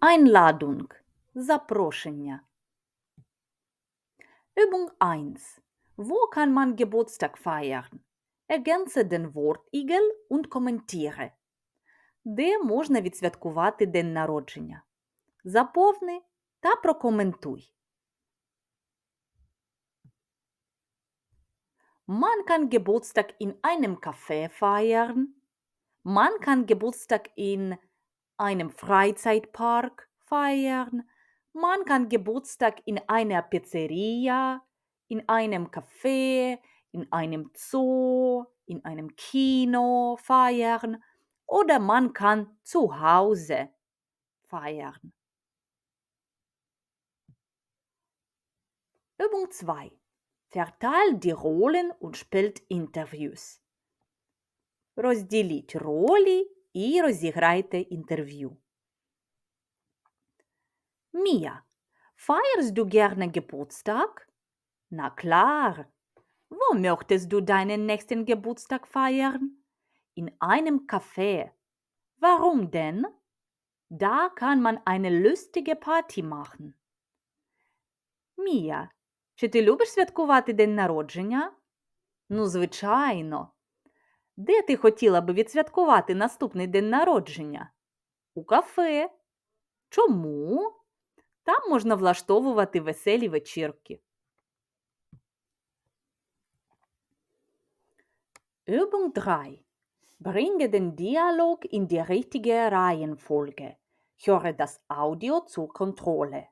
Einladung. Запрошення. Übung 1. Wo kann man Geburtstag feiern? Ergänze den Wortigel und kommentiere. Де можна відсвяткувати день народження? Заповни та прокоментуй. Man kann Geburtstag in einem Café feiern. Man kann Geburtstag in einem Freizeitpark feiern. Man kann Geburtstag in einer Pizzeria, in einem Café, in einem Zoo, in einem Kino feiern oder man kann zu Hause feiern. Übung 2. Verteilt die Rollen und spielt Interviews. Розділіть ролі і розіграйте інтерв'ю. Mia, feierst du gerne Geburtstag? Na klar. Wo möchtest du deinen nächsten Geburtstag feiern? In einem Café. Warum denn? Da kann man eine lustige Party machen. Mia, чи ти любиш святкувати день народження? Ну, звичайно. Де ти хотіла би відсвяткувати наступний день народження? У кафе. Чому? Там можна влаштовувати веселі вечірки. Übung 3. Bringe den Dialog in die richtige Reihenfolge. Höre das Audio zur Kontrolle.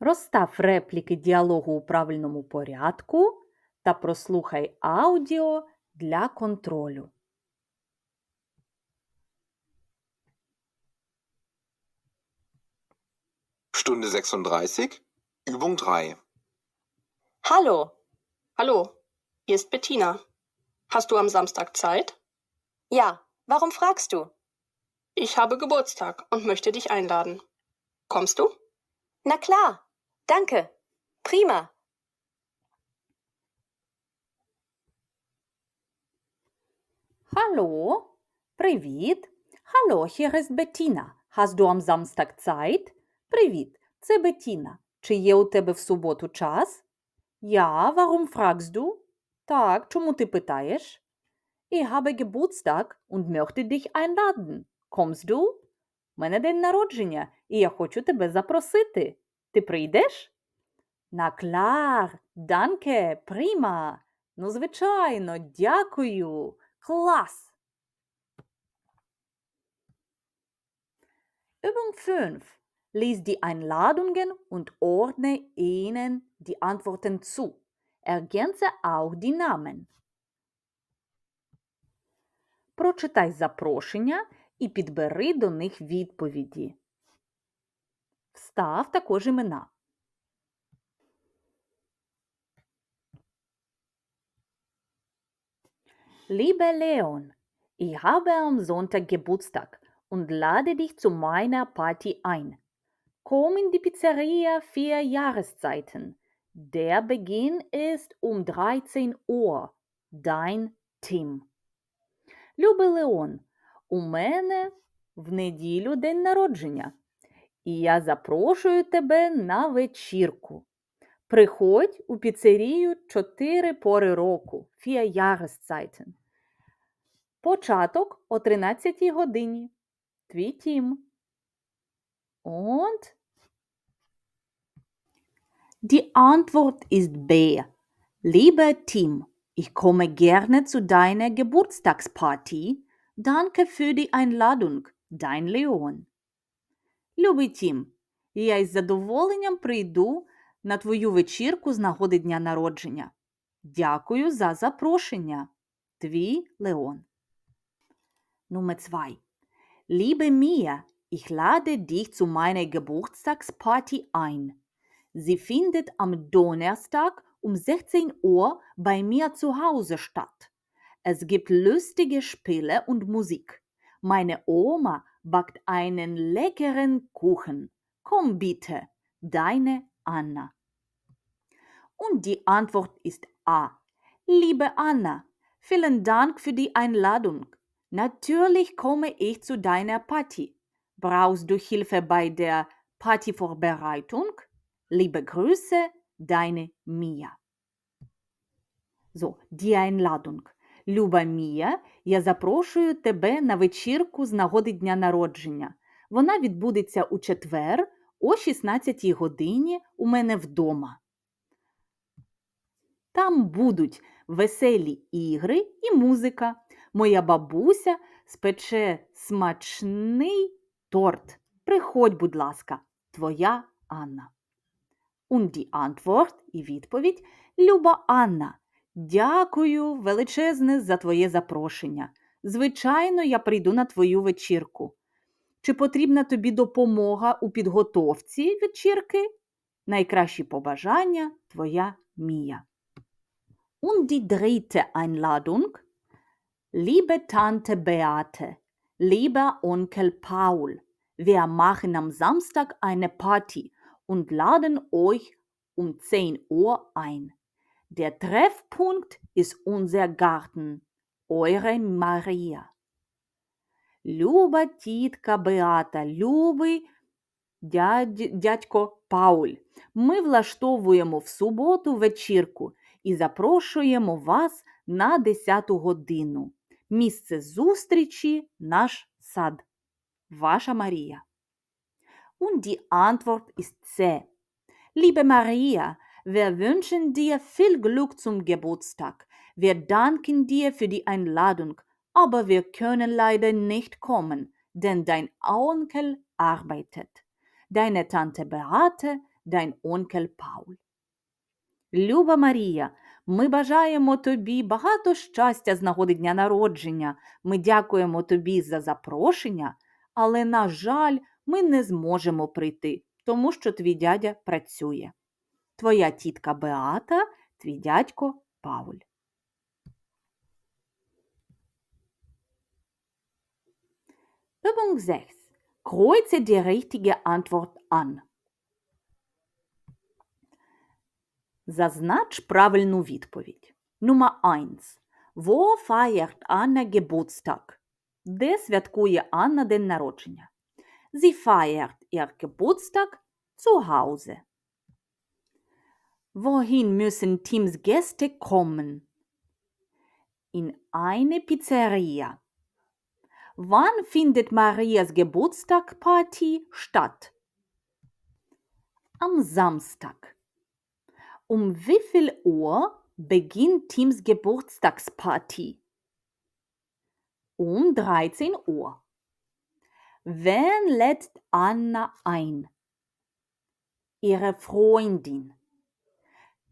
Розстав репліки діалогу у правильному порядку та прослухай аудіо для контролю. Stunde 36, Übung 3. Hallo. Hallo. Hier ist Bettina. Hast du am Samstag Zeit? Ja, warum fragst du? Ich habe Geburtstag und möchte dich einladen. Kommst du? Na klar. Danke. Prima. Hallo, привіт. Hallo, hier ist Bettina. Hast du am Samstag Zeit? Привіт, це Бетіна. Чи є у тебе в суботу час? Ja, warum fragst du? Так, чому ти питаєш? Ich habe Geburtstag und möchte dich einladen. Kommst du? У мене день народження, і я хочу тебе запросити. Ти прийдеш? Na klar, danke, prima. Ну, звичайно, дякую. Клас. Übung 5. Lies die Einladungen und ordne ihnen die Antworten zu. Ergänze auch die Namen. Прочитай запрошення і підбери до них відповіді. Встав також імена. Lieber Leon, ich habe am Sonntag Geburtstag und lade dich zu meiner Party ein. Komm in die Pizzeria vier Jahreszeiten. Der Beginn ist um 13 Uhr. Dein Tim. Любий Леон, у мене в неділю день народження. І я запрошую тебе на вечірку. Приходь у піцерію 4 пори року. Vier Jahreszeiten. Початок о 13 годині. Твій Тім. Und die Antwort ist B. Lieber Tim, ich komme gerne zu deiner Geburtstagsparty. Danke für die Einladung. Dein Leon. Любий Тім, я із задоволенням прийду на твою вечірку з нагоди дня народження. Дякую за запрошення. Твій Леон. Nummer 2. Liebe Mia, ich lade dich zu meiner Geburtstagsparty ein. Sie findet am Donnerstag um 16 Uhr bei mir zu Hause statt. Es gibt lustige Spiele und Musik. Meine Oma backt einen leckeren Kuchen. Komm bitte, deine Anna. Und die Antwort ist A. Liebe Anna, vielen Dank für die Einladung. Natürlich komme ich zu deiner Party. Brauchst du Hilfe bei der Partyvorbereitung? Liebe Grüße, deine Mia. So, die Einladung. Люба Мія, я запрошую тебе на вечірку з нагоди дня народження. Вона відбудеться у четвер о 16 годині у мене вдома. Там будуть веселі ігри і музика. Моя бабуся спече смачний торт. Приходь, будь ласка, твоя Анна. Und die і відповідь Люба Анна. Дякую величезне за твоє запрошення. Звичайно, я прийду на твою вечірку. Чи потрібна тобі допомога у підготовці вечірки? Найкращі побажання твоя Мія. Und die dritte Einladung. Liebe Tante Beate, lieber Onkel Paul, wir machen am Samstag eine Party und laden euch um 10 Uhr ein. Der Treffpunkt ist unser Garten. Eure Maria. Люба тітка Беата, любий дядь, дядько Пауль. Ми влаштовуємо в суботу вечірку і запрошуємо вас на 10 годину. Місце зустрічі наш сад. Ваша Марія. Und die Antwort ist C. Liebe Maria, wir wünschen dir viel Glück zum Geburtstag. Wir danken dir für die Einladung, aber wir können leider nicht kommen, denn dein Onkel arbeitet. Deine Tante Beate, dein Onkel Paul. Люба Марія, ми бажаємо тобі багато щастя з нагоди дня народження. Ми дякуємо тобі за запрошення, але, на жаль, ми не зможемо прийти, тому що твій дядя працює. Твоя тітка Беата, твій дядько Пауль. Übung 6. Kreuze die richtige Antwort an. Зазнач правильну відповідь. Nummer 1. Wo feiert Anna Geburtstag? Де святкує Анна день народження? Sie feiert ihr Geburtstag zu Hause. Wohin müssen Tims Gäste kommen? In eine Pizzeria. Wann findet Marias Geburtstagparty statt? Am Samstag. Um wie viel Uhr beginnt Tims Geburtstagsparty? Um 13 Uhr. Wen lädt Anna ein? Ihre Freundin.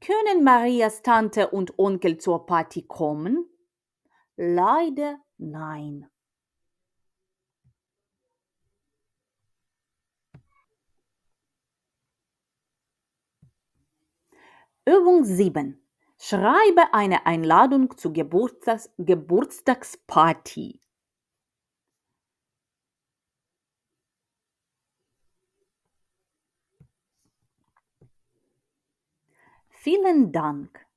Können Marias Tante und Onkel zur Party kommen? Leider nein. Übung 7. Schreibe eine Einladung zur Geburtstags Geburtstagsparty. Vielen Dank.